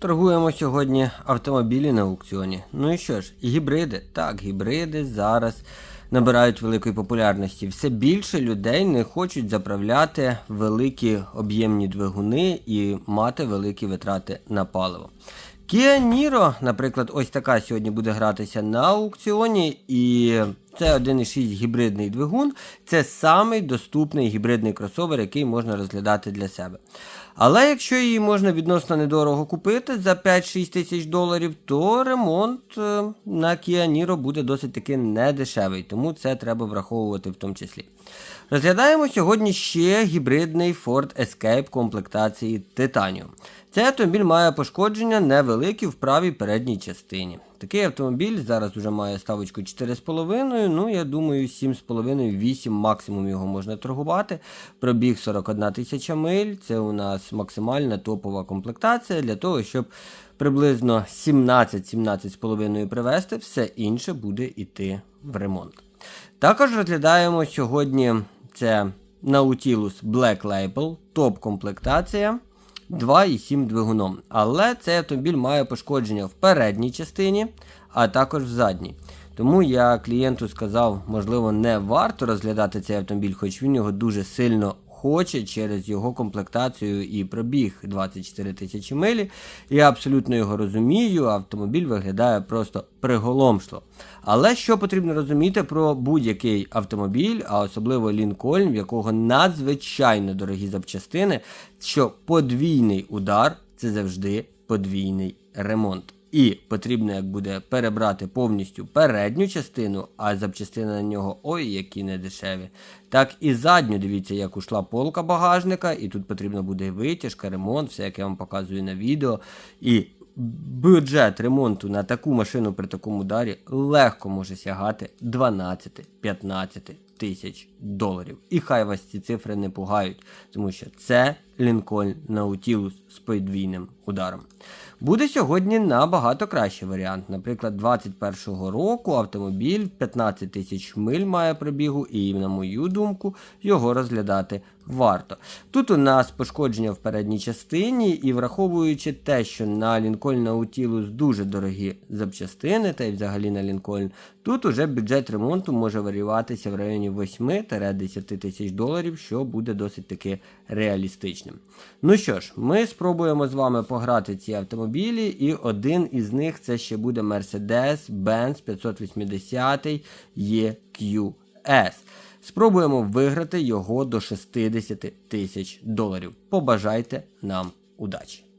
Торгуємо сьогодні автомобілі на аукціоні. Ну і що ж, гібриди. Так, гібриди зараз набирають великої популярності. Все більше людей не хочуть заправляти великі об'ємні двигуни і мати великі витрати на паливо. Kia Niro, наприклад, ось така сьогодні буде гратися на аукціоні, і це 1,6 гібридний двигун. Це самий доступний гібридний кросовер, який можна розглядати для себе. Але якщо її можна відносно недорого купити за 5-6 тисяч доларів, то ремонт е, на Kia Niro буде досить таки недешевий, тому це треба враховувати в тому числі. Розглядаємо сьогодні ще гібридний Ford Escape комплектації Titanium. Цей автомобіль має пошкодження невеликі в правій передній частині. Такий автомобіль зараз вже має ставочку 4,5, ну я думаю, 7,5-8 максимум його можна торгувати. Пробіг 41 тисяча миль. Це у нас максимальна топова комплектація для того, щоб приблизно 17-17,5 привезти, все інше буде йти в ремонт. Також розглядаємо сьогодні це Nautilus Black Label, топ-комплектація. 2,7 двигуном. Але цей автомобіль має пошкодження в передній частині, а також в задній. Тому я клієнту сказав, можливо, не варто розглядати цей автомобіль, хоч він його дуже сильно хоче через його комплектацію і пробіг 24 тисячі милі. Я абсолютно його розумію, автомобіль виглядає просто приголомшло. Але що потрібно розуміти про будь-який автомобіль, а особливо Лінкольн, в якого надзвичайно дорогі запчастини, що подвійний удар це завжди подвійний ремонт. І потрібно, як буде перебрати повністю передню частину, а запчастини на нього ой, які не дешеві. Так і задню, дивіться, як ушла полка багажника, і тут потрібно буде витяжка, ремонт, все як я вам показую на відео. І бюджет ремонту на таку машину при такому ударі легко може сягати 12-15 тисяч доларів. І хай вас ці цифри не пугають, тому що це Lincoln Nautilus з подвійним ударом. Буде сьогодні набагато кращий варіант. Наприклад, 21-го року автомобіль 15 тисяч миль має пробігу, і, на мою думку, його розглядати варто. Тут у нас пошкодження в передній частині, і враховуючи те, що на Lincoln Nautilus дуже дорогі запчастини, та й взагалі на Lincoln, тут уже бюджет ремонту може варіюватися в районі 8-10 тисяч доларів, що буде досить таки реалістичним. Ну що ж, ми спробуємо з вами пограти ці автомобілі, і один із них це ще буде Mercedes-Benz 580 EQS. Спробуємо виграти його до 60 тисяч доларів. Побажайте нам удачі!